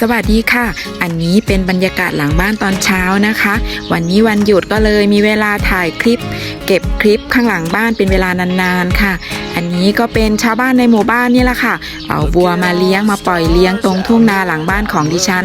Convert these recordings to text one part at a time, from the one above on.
สวัสดีค่ะ อันนี้เป็นบรรยากาศหลังบ้านตอนเช้านะคะ วันนี้วันหยุดก็เลยมีเวลาถ่ายคลิป เก็บคลิปข้างหลังบ้านเป็นเวลานานๆค่ะ นี้ก็เป็นชาวบ้านในหมู่บ้านนี่แหละค่ะ เอาวัวมาเลี้ยงมาปล่อยเลี้ยงตรงทุ่งนาหลังบ้านของดิฉัน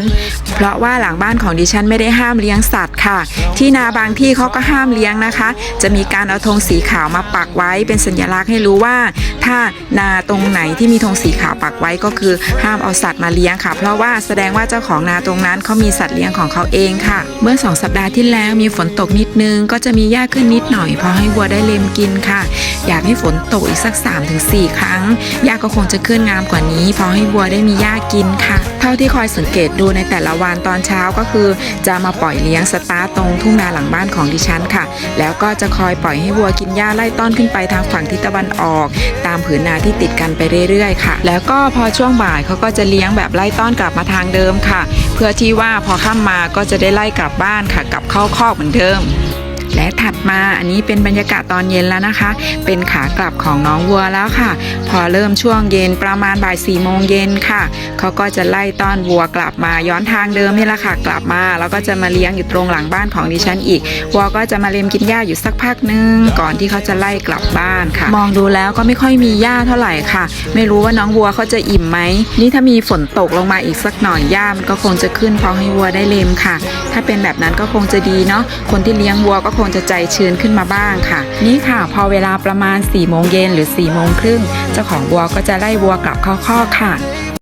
เพราะว่าหลังบ้านของดิฉันไม่ได้ห้ามเลี้ยงสัตว์ค่ะ ที่นาบางที่เขาก็ห้ามเลี้ยงนะคะ จะมีการเอาธงสีขาวมาปักไว้เป็นสัญลักษณ์ให้รู้ว่า ถ้านาตรงไหนที่มีธงสีขาวปักไว้ก็คือห้ามเอาสัตว์มาเลี้ยงค่ะ เพราะว่าแสดงว่าเจ้าของนาตรงนั้นเขามีสัตว์เลี้ยงของเขาเองค่ะ เมื่อสองสัปดาห์ที่แล้วมีฝนตกนิดนึงก็จะมีหญ้าขึ้นนิดหน่อยพอให้วัวได้เล็มกินค่ะ อยากให้ฝนตกอีกสัก3-4 ครั้งหญ้าก็คงจะขึ้นงามกว่านี้พอให้วัวได้มีหญ้ากินค่ะ เท่าที่คอยสังเกตดูในแต่ละวันตอนเช้าก็คือ จะมาปล่อยเลี้ยงสตาร์ตรงทุ่งนาหลังบ้านของดิฉันค่ะ แล้วก็จะคอยปล่อยให้วัวกินหญ้าไล่ต้อนขึ้นไปทางฝั่งทิศตะวันออก ตามผืนนาที่ติดกันไปเรื่อยๆค่ะ แล้วก็พอช่วงบ่ายเขาก็จะเลี้ยงแบบไล่ต้อนกลับมาทางเดิมค่ะ เพื่อที่ว่าพอค่ำมาก็จะได้ไล่กลับบ้านค่ะกลับเข้าคอกเหมือนเดิม และถัดมาอันนี้เป็นบรรยากาศตอนเย็นแล้วนะคะ เป็นขากลับของน้องวัวแล้วค่ะ พอเริ่มช่วงเย็นประมาณบ่ายสี่โมงเย็นค่ะเขาก็จะไล่ต้อนวัวกลับมาย้อนทางเดิมนี่แหละค่ะ กลับมา แล้วก็จะมาเลี้ยงอยู่ตรงหลังบ้านของดิฉันอีกวัวก็จะมาเล็มกินหญ้าอยู่สักพักนึง ก่อนที่เขาจะไล่กลับบ้านค่ะ มองดูแล้วก็ไม่ค่อยมีหญ้าเท่าไหร่ค่ะ ไม่รู้ว่าน้องวัวเขาจะอิ่มไหมนี่ถ้ามีฝนตกลงมาอีกสักหน่อยหญ้ามันก็คงจะขึ้นพอให้วัวได้เล็มค่ะ ถ้าเป็นแบบนั้นก็คงจะดีเนาะคนที่เลี้ยงวัวก็คงจะใจชื้นขึ้นมาบ้างค่ะ นี่ค่ะพอเวลาประมาณ4ี่โมงเย็นหรือ4ี่โมงครึ่งเจ้าของวัวก็จะไล่วัวกลับเข้าคอกค่ะ